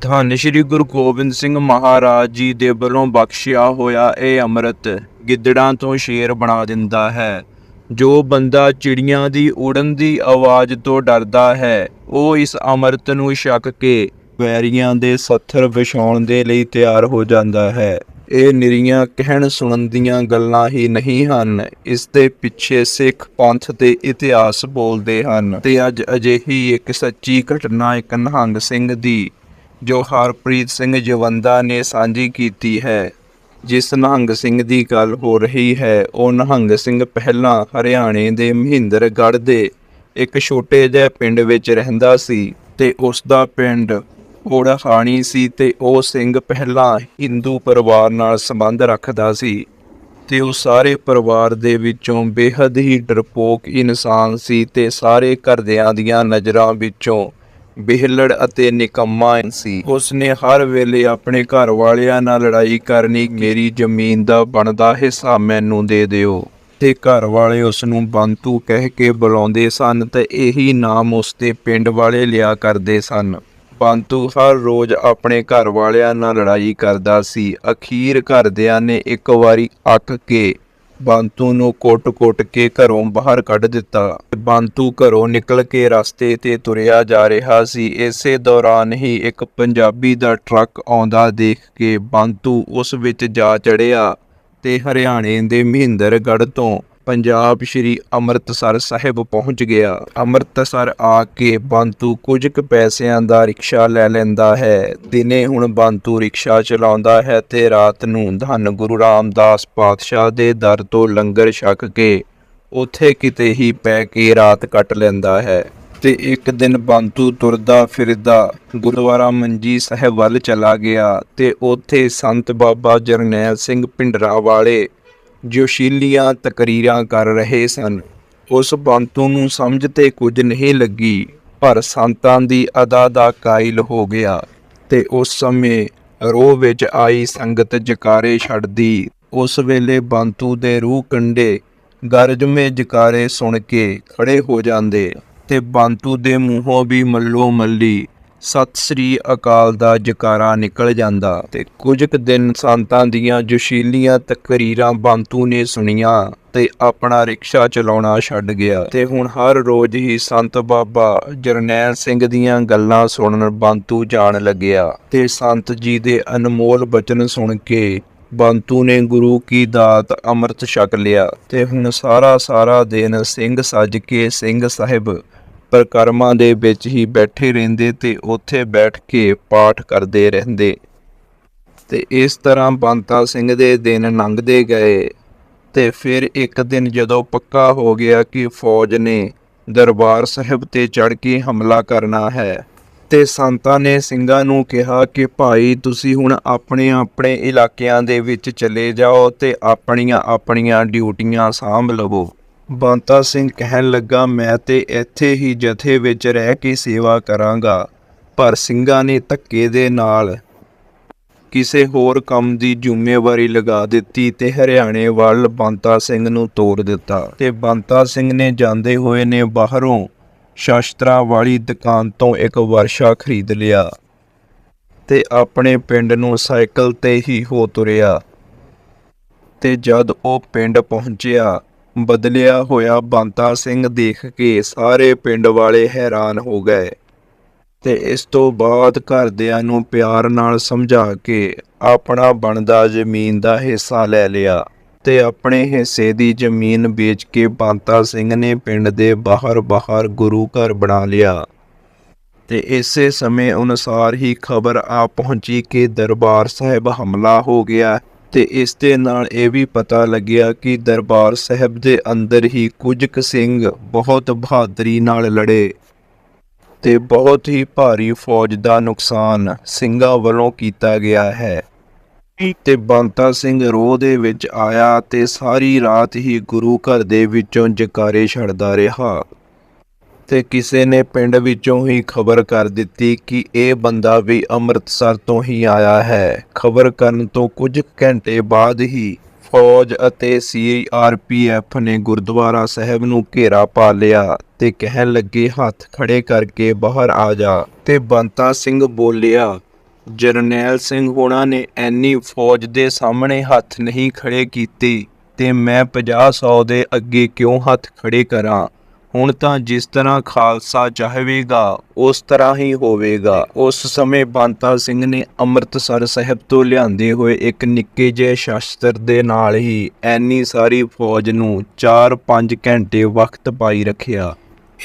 ਧੰਨ ਸ਼੍ਰੀ ਗੁਰੂ ਗੋਬਿੰਦ ਸਿੰਘ ਮਹਾਰਾਜ ਜੀ ਦੇ ਵੱਲੋਂ ਬਖਸ਼ਿਆ ਹੋਇਆ ਇਹ ਅੰਮ੍ਰਿਤ ਗਿੱਦੜਾਂ ਤੋਂ ਸ਼ੇਰ ਬਣਾ ਦਿੰਦਾ ਹੈ। ਜੋ ਬੰਦਾ ਚਿੜੀਆਂ ਦੀ ਉੜਨ ਦੀ ਆਵਾਜ਼ ਤੋਂ ਡਰਦਾ ਹੈ, ਉਹ ਇਸ ਅੰਮ੍ਰਿਤ ਨੂੰ ਛਕ ਕੇ ਵੈਰੀਆਂ ਦੇ ਸੱਥਰ ਵਿਛਾਉਣ ਦੇ ਲਈ ਤਿਆਰ ਹੋ ਜਾਂਦਾ ਹੈ। ਇਹ ਨਿਰੀਆਂ ਕਹਿਣ ਸੁਣਨ ਦੀਆਂ ਗੱਲਾਂ ਹੀ ਨਹੀਂ ਹਨ, ਇਸ ਦੇ ਪਿੱਛੇ ਸਿੱਖ ਪੰਥ ਦੇ ਇਤਿਹਾਸ ਬੋਲਦੇ ਹਨ। ਤੇ ਅੱਜ ਅਜਿਹੀ ਇੱਕ ਸੱਚੀ ਘਟਨਾ ਇੱਕ ਨਿਹੰਗ ਸਿੰਘ ਦੀ ਜੋ ਹਰਪ੍ਰੀਤ ਸਿੰਘ ਜਵੰਦਾ ਨੇ ਸਾਂਝੀ ਕੀਤੀ ਹੈ, ਜਿਸ ਨਿਹੰਗ ਸਿੰਘ ਦੀ ਗੱਲ ਹੋ ਰਹੀ ਹੈ, ਉਹ ਨਿਹੰਗ ਸਿੰਘ ਪਹਿਲਾਂ ਹਰਿਆਣੇ ਦੇ ਮਹਿੰਦਰਗੜ੍ਹ ਦੇ ਇੱਕ ਛੋਟੇ ਜਿਹੇ ਪਿੰਡ ਵਿੱਚ ਰਹਿੰਦਾ ਸੀ ਤੇ ਉਸ ਦਾ ਪਿੰਡ ਓੜਾਖਾਣੀ ਸੀ ਤੇ ਉਹ ਸਿੰਘ ਪਹਿਲਾਂ ਹਿੰਦੂ ਪਰਿਵਾਰ ਨਾਲ ਸੰਬੰਧ ਰੱਖਦਾ ਸੀ ਤੇ ਉਹ ਸਾਰੇ ਪਰਿਵਾਰ ਦੇ ਵਿੱਚੋਂ ਬੇਹੱਦ ਹੀ ਡਰਪੋਕ ਇਨਸਾਨ ਸੀ ਤੇ ਸਾਰੇ ਘਰਦਿਆਂ ਦੀਆਂ ਨਜ਼ਰਾਂ ਵਿੱਚੋਂ ਬਿਹਲੜ ਅਤੇ ਨਿਕੰਮਾ ਸੀ। ਉਸਨੇ ਹਰ ਵੇਲੇ ਆਪਣੇ ਘਰ ਵਾਲਿਆਂ ਨਾਲ ਲੜਾਈ ਕਰਨੀ ਮੇਰੀ ਜ਼ਮੀਨ ਦਾ ਬਣਦਾ ਹਿੱਸਾ ਮੈਨੂੰ ਦੇ ਦਿਓ। ਤੇ ਘਰ ਵਾਲੇ ਉਸ ਨੂੰ ਬੰਤੂ ਕਹਿ ਕੇ ਬੁਲਾਉਂਦੇ ਸਨ ਤੇ ਇਹੀ ਨਾਮ ਉਸ ਦੇ ਪਿੰਡ ਵਾਲੇ ਲਿਆ ਕਰਦੇ ਸਨ। ਬੰਤੂ ਹਰ ਰੋਜ਼ ਆਪਣੇ ਘਰ ਵਾਲਿਆਂ ਨਾਲ ਲੜਾਈ ਕਰਦਾ ਸੀ। ਅਖੀਰ ਘਰਦਿਆਂ ਨੇ ਇੱਕ ਵਾਰੀ ਅੱਕ ਕੇ ਬੰਤੂ ਨੂੰ ਕੁੱਟ-ਕੁੱਟ ਕੇ ਘਰੋਂ ਬਾਹਰ ਕੱਢ ਦਿੱਤਾ। ਬੰਤੂ ਘਰੋਂ ਨਿਕਲ ਕੇ ਰਸਤੇ ਤੇ ਤੁਰਿਆ ਜਾ ਰਿਹਾ ਸੀ। ਇਸੇ ਦੌਰਾਨ ਹੀ ਇੱਕ ਪੰਜਾਬੀ ਦਾ ਟਰੱਕ ਆਉਂਦਾ ਦੇਖ ਕੇ ਬੰਤੂ ਉਸ ਵਿੱਚ ਜਾ ਚੜਿਆ ਤੇ ਹਰਿਆਣੇ ਦੇ ਮਹਿੰਦਰਗੜ੍ਹ ਤੋਂ ਪੰਜਾਬ ਸ਼੍ਰੀ ਅੰਮ੍ਰਿਤਸਰ ਸਾਹਿਬ ਪਹੁੰਚ ਗਿਆ। ਅੰਮ੍ਰਿਤਸਰ ਆ ਕੇ ਬੰਤੂ ਕੁਝ ਕੁ ਪੈਸਿਆਂ ਦਾ ਰਿਕਸ਼ਾ ਲੈ ਲੈਂਦਾ ਹੈ। ਦਿਨੇ ਹੁਣ ਬੰਤੂ ਰਿਕਸ਼ਾ ਚਲਾਉਂਦਾ ਹੈ ਤੇ ਰਾਤ ਨੂੰ ਧੰਨ ਗੁਰੂ ਰਾਮਦਾਸ ਪਾਤਸ਼ਾਹ ਦੇ ਦਰ ਤੋਂ ਲੰਗਰ ਛਕ ਕੇ ਉੱਥੇ ਕਿਤੇ ਹੀ ਪੈ ਕੇ ਰਾਤ ਕੱਟ ਲੈਂਦਾ ਹੈ। ਤੇ ਇੱਕ ਦਿਨ ਬੰਤੂ ਤੁਰਦਾ ਫਿਰਦਾ ਗੁਰਦੁਆਰਾ ਮੰਜੀ ਸਾਹਿਬ ਵੱਲ ਚਲਾ ਗਿਆ ਤੇ ਉੱਥੇ ਸੰਤ ਬਾਬਾ ਜਰਨੈਲ ਸਿੰਘ ਪਿੰਡਰਾ ਵਾਲੇ ਜੋਸ਼ੀਲੀਆਂ ਤਕਰੀਰਾਂ ਕਰ ਰਹੇ ਸਨ। ਉਸ ਬੰਤੂ ਨੂੰ ਸਮਝ ਤੇ ਕੁਝ ਨਹੀਂ ਲੱਗੀ, ਪਰ ਸੰਤਾਂ ਦੀ ਅਦਾ ਦਾ ਕਾਇਲ ਹੋ ਗਿਆ ਤੇ ਉਸ ਸਮੇਂ ਰੋਹ ਵਿੱਚ ਆਈ ਸੰਗਤ ਜਕਾਰੇ ਛੱਡਦੀ। ਉਸ ਵੇਲੇ ਬੰਤੂ ਦੇ ਰੂਹ ਕੰਡੇ ਗਰਜਵੇਂ ਜਕਾਰੇ ਸੁਣ ਕੇ ਖੜੇ ਹੋ ਜਾਂਦੇ ਤੇ ਬੰਤੂ ਦੇ ਮੂੰਹੋਂ ਵੀ ਮੱਲੋ ਮੱਲੀ ਸਤਿ ਸ੍ਰੀ ਅਕਾਲ ਦਾ ਜਕਾਰਾ ਨਿਕਲ ਜਾਂਦਾ ਤੇ ਕੁਝ ਕੁ ਦਿਨ ਸੰਤਾਂ ਦੀਆਂ ਜੋਸ਼ੀਲੀਆਂ ਤਕਰੀਰਾਂ ਬੰਤੂ ਨੇ ਸੁਣੀਆਂ ਤੇ ਆਪਣਾ ਰਿਕਸ਼ਾ ਚਲਾਉਣਾ ਛੱਡ ਗਿਆ ਤੇ ਹੁਣ ਹਰ ਰੋਜ਼ ਹੀ ਸੰਤ ਬਾਬਾ ਜਰਨੈਲ ਸਿੰਘ ਦੀਆਂ ਗੱਲਾਂ ਸੁਣਨ ਬੰਤੂ ਜਾਣ ਲੱਗਿਆ ਤੇ ਸੰਤ ਜੀ ਦੇ ਅਨਮੋਲ ਬਚਨ ਸੁਣ ਕੇ ਬੰਤੂ ਨੇ ਗੁਰੂ ਕੀ ਦਾਤ ਅੰਮ੍ਰਿਤ ਛਕ ਲਿਆ ਤੇ ਹੁਣ ਸਾਰਾ ਸਾਰਾ ਦਿਨ ਸਿੰਘ ਸੱਜ ਕੇ ਸਿੰਘ ਸਾਹਿਬ ਪਰਕਰਮਾਂ ਦੇ ਵਿੱਚ ਹੀ ਬੈਠੇ ਰਹਿੰਦੇ ਤੇ ਉੱਥੇ ਬੈਠ ਕੇ ਪਾਠ ਕਰਦੇ ਰਹਿੰਦੇ। ਤੇ ਇਸ ਤਰ੍ਹਾਂ ਬੰਤਾ ਸਿੰਘ ਦੇ ਦਿਨ ਲੰਘਦੇ ਗਏ ਤੇ ਫਿਰ ਇੱਕ ਦਿਨ ਜਦੋਂ ਪੱਕਾ ਹੋ ਗਿਆ ਕਿ ਫੌਜ ਨੇ ਦਰਬਾਰ ਸਾਹਿਬ ਤੇ ਚੜ ਕੇ ਹਮਲਾ ਕਰਨਾ ਹੈ, ਤੇ ਸੰਤਾਂ ਨੇ ਸਿੰਘਾਂ ਨੂੰ ਕਿਹਾ ਕਿ ਭਾਈ ਤੁਸੀਂ ਹੁਣ ਆਪਣੇ ਆਪਣੇ ਇਲਾਕਿਆਂ ਦੇ ਵਿੱਚ ਚਲੇ ਜਾਓ ਤੇ ਆਪਣੀਆਂ ਆਪਣੀਆਂ ਡਿਊਟੀਆਂ ਸਾਂਭ ਲਵੋ। ਬਾਂਤਾ ਸਿੰਘ ਕਹਿਣ ਲੱਗਾ, ਮੈਂ ਤੇ ਇੱਥੇ ਹੀ ਜਥੇ ਵਿੱਚ ਰਹਿ ਕੇ ਸੇਵਾ ਕਰਾਂਗਾ। ਪਰ ਸਿੰਘਾਂ ਨੇ ਧੱਕੇ ਦੇ ਨਾਲ ਕਿਸੇ ਹੋਰ ਕੰਮ ਦੀ ਜ਼ਿੰਮੇਵਾਰੀ ਲਗਾ ਦਿੱਤੀ ਤੇ ਹਰਿਆਣੇ ਵੱਲ ਬੰਤਾ ਸਿੰਘ ਨੂੰ ਤੋਰ ਦਿੱਤਾ। ਤੇ ਬੰਤਾ ਸਿੰਘ ਨੇ ਜਾਂਦੇ ਹੋਏ ਨੇ ਬਾਹਰੋਂ ਸ਼ਾਸਤਰਾਂ ਵਾਲੀ ਦੁਕਾਨ ਤੋਂ ਇੱਕ ਵਰਸ਼ਾ ਖਰੀਦ ਲਿਆ ਤੇ ਆਪਣੇ ਪਿੰਡ ਨੂੰ ਸਾਈਕਲ ਤੇ ਹੀ ਹੋ ਤੁਰਿਆ। ਤੇ ਜਦ ਉਹ ਪਿੰਡ ਪਹੁੰਚਿਆ ਬਦਲਿਆ ਹੋਇਆ ਬੰਤਾ ਸਿੰਘ ਦੇਖ ਕੇ ਸਾਰੇ ਪਿੰਡ ਵਾਲੇ ਹੈਰਾਨ ਹੋ ਗਏ ਤੇ ਇਸ ਤੋਂ ਬਾਅਦ ਘਰਦਿਆਂ ਨੂੰ ਪਿਆਰ ਨਾਲ ਸਮਝਾ ਕੇ ਆਪਣਾ ਬਣਦਾ ਜ਼ਮੀਨ ਦਾ ਹਿੱਸਾ ਲੈ ਲਿਆ ਤੇ ਆਪਣੇ ਹਿੱਸੇ ਦੀ ਜ਼ਮੀਨ ਵੇਚ ਕੇ ਬੰਤਾ ਸਿੰਘ ਨੇ ਪਿੰਡ ਦੇ ਬਾਹਰ-ਬਾਹਰ ਗੁਰੂ ਘਰ ਬਣਾ ਲਿਆ। ਤੇ ਇਸੇ ਸਮੇਂ ਅਨੁਸਾਰ ਹੀ ਖਬਰ ਆ ਪਹੁੰਚੀ ਕਿ ਦਰਬਾਰ ਸਾਹਿਬ ਹਮਲਾ ਹੋ ਗਿਆ ਤੇ ਇਸ ਦੇ ਨਾਲ ਇਹ ਵੀ ਪਤਾ ਲੱਗਿਆ ਕਿ ਦਰਬਾਰ ਸਾਹਿਬ ਦੇ ਅੰਦਰ ਹੀ ਕੁਝ ਕੁ ਸਿੰਘ ਬਹੁਤ ਬਹਾਦਰੀ ਨਾਲ ਲੜੇ ਤੇ ਬਹੁਤ ਹੀ ਭਾਰੀ ਫੌਜ ਦਾ ਨੁਕਸਾਨ ਸਿੰਘਾਂ ਵੱਲੋਂ ਕੀਤਾ ਗਿਆ ਹੈ। ਤੇ ਬੰਤਾ ਸਿੰਘ ਰੋਹ ਦੇ ਵਿੱਚ ਆਇਆ ਤੇ ਸਾਰੀ ਰਾਤ ਹੀ ਗੁਰੂ ਘਰ ਦੇ ਵਿੱਚੋਂ ਜਕਾਰੇ ਛੱਡਦਾ ਰਿਹਾ। ਤੇ ਕਿਸੇ ਨੇ ਪਿੰਡ ਵਿੱਚੋਂ ਹੀ ਖਬਰ ਕਰ ਦਿੱਤੀ ਕਿ ਇਹ ਬੰਦਾ ਵੀ ਅੰਮ੍ਰਿਤਸਰ ਤੋਂ ਹੀ ਆਇਆ ਹੈ। ਖਬਰ ਕਰਨ ਤੋਂ ਕੁਝ ਘੰਟੇ ਬਾਅਦ ਹੀ ਫੌਜ ਅਤੇ ਸੀਆਰਪੀਐਫ ਨੇ ਗੁਰਦੁਆਰਾ ਸਾਹਿਬ ਨੂੰ ਘੇਰਾ ਪਾ ਲਿਆ ਤੇ ਕਹਿਣ ਲੱਗੇ, ਹੱਥ ਖੜੇ ਕਰਕੇ ਬਾਹਰ ਆ ਜਾ। ਤੇ ਬੰਤਾ ਸਿੰਘ ਬੋਲਿਆ, ਜਰਨੈਲ ਸਿੰਘ ਹੋਣਾ ਨੇ ਐਨੀ ਫੌਜ ਦੇ ਸਾਹਮਣੇ ਹੱਥ ਨਹੀਂ ਖੜੇ ਕੀਤੇ ਤੇ ਮੈਂ 50 100 ਦੇ ਅੱਗੇ ਕਿਉਂ ਹੱਥ ਖੜੇ ਕਰਾਂ? ਹੁਣ ਤਾਂ ਜਿਸ ਤਰ੍ਹਾਂ ਖਾਲਸਾ ਚਾਹਵੇਗਾ, ਉਸ ਤਰ੍ਹਾਂ ਹੀ ਹੋਵੇਗਾ। ਉਸ ਸਮੇਂ ਬੰਤਾ ਸਿੰਘ ਨੇ ਅੰਮ੍ਰਿਤਸਰ ਸਾਹਿਬ ਤੋਂ ਲਿਆਂਦੇ ਹੋਏ ਇੱਕ ਨਿੱਕੇ ਜਿਹੇ ਸ਼ਾਸਤਰ ਦੇ ਨਾਲ ਹੀ ਐਨੀ ਸਾਰੀ ਫੌਜ ਨੂੰ 4-5 ਘੰਟੇ ਵਕਤ ਪਾਈ ਰੱਖਿਆ।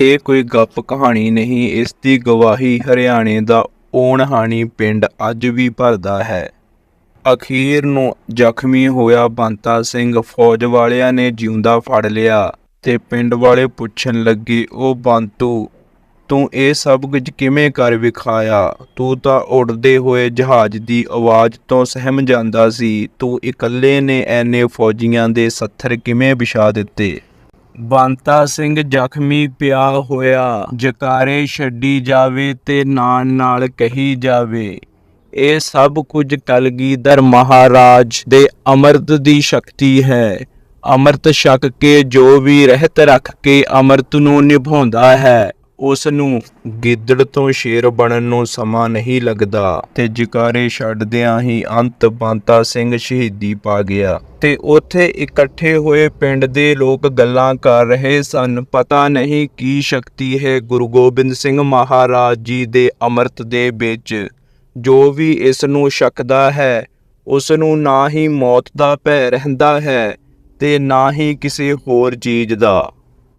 ਇਹ ਕੋਈ ਗੱਪ ਕਹਾਣੀ ਨਹੀਂ, ਇਸ ਦੀ ਗਵਾਹੀ ਹਰਿਆਣੇ ਦਾ ਓਣਹਾਣੀ ਪਿੰਡ ਅੱਜ ਵੀ ਭਰਦਾ ਹੈ। ਅਖੀਰ ਨੂੰ ਜ਼ਖਮੀ ਹੋਇਆ ਬੰਤਾ ਸਿੰਘ ਫੌਜ ਵਾਲਿਆਂ ਨੇ ਜਿਉਂਦਾ ਫੜ ਲਿਆ। ਤੇ ਪਿੰਡ ਵਾਲੇ ਪੁੱਛਣ ਲੱਗੇ, ਉਹ ਬੰਤੂ, ਤੂੰ ਇਹ ਸਭ ਕੁਝ ਕਿਵੇਂ ਕਰ ਵਿਖਾਇਆ? ਤੂੰ ਤਾਂ ਉੜਦੇ ਹੋਏ ਜਹਾਜ਼ ਦੀ ਆਵਾਜ਼ ਤੋਂ ਸਹਿਮ ਜਾਂਦਾ ਸੀ। ਤੂੰ ਇਕੱਲੇ ਨੇ ਐਨੇ ਫੌਜੀਆਂ ਦੇ ਸੱਥਰ ਕਿਵੇਂ ਵਿਛਾ ਦਿੱਤੇ? ਬੰਤਾ ਸਿੰਘ ਜ਼ਖਮੀ ਪਿਆ ਹੋਇਆ, ਜਕਾਰੇ ਛੱਡੀ ਜਾਵੇ ਤੇ ਨਾਲ ਨਾਲ ਕਹੀ ਜਾਵੇ, ਇਹ ਸਭ ਕੁਝ ਕਲਗੀਧਰ ਮਹਾਰਾਜ ਦੇ ਅੰਮ੍ਰਿਤ ਦੀ ਸ਼ਕਤੀ ਹੈ। ਅੰਮ੍ਰਿਤ ਛਕ ਕੇ ਜੋ ਵੀ ਰਹਿਤ ਰੱਖ ਕੇ ਅੰਮ੍ਰਿਤ ਨੂੰ ਨਿਭਾਉਂਦਾ ਹੈ ਉਸ ਨੂੰ ਗਿੱਦੜ ਤੋਂ ਸ਼ੇਰ ਬਣਨ ਨੂੰ ਸਮਾਂ ਨਹੀਂ ਲੱਗਦਾ। ਤੇ ਜਕਾਰੇ ਛੱਡਦਿਆਂ ਹੀ ਅੰਤ ਬੰਤਾ ਸਿੰਘ ਸ਼ਹੀਦੀ ਪਾ ਗਿਆ। ਤੇ ਉੱਥੇ ਇਕੱਠੇ ਹੋਏ ਪਿੰਡ ਦੇ ਲੋਕ ਗੱਲਾਂ ਕਰ ਰਹੇ ਸਨ। ਪਤਾ ਨਹੀਂ ਕੀ ਸ਼ਕਤੀ ਹੈ ਗੁਰੂ ਗੋਬਿੰਦ ਸਿੰਘ ਮਹਾਰਾਜ ਜੀ ਦੇ ਅੰਮ੍ਰਿਤ ਦੇ ਵਿੱਚ। ਜੋ ਵੀ ਇਸ ਨੂੰ ਛਕਦਾ ਹੈ ਉਸ ਨੂੰ ਨਾ ਹੀ ਮੌਤ ਦਾ ਭੈ ਰਹਿੰਦਾ ਹੈ। ਤੇ ਨਾ ਹੀ ਕਿਸੇ ਹੋਰ ਚੀਜ਼ ਦਾ।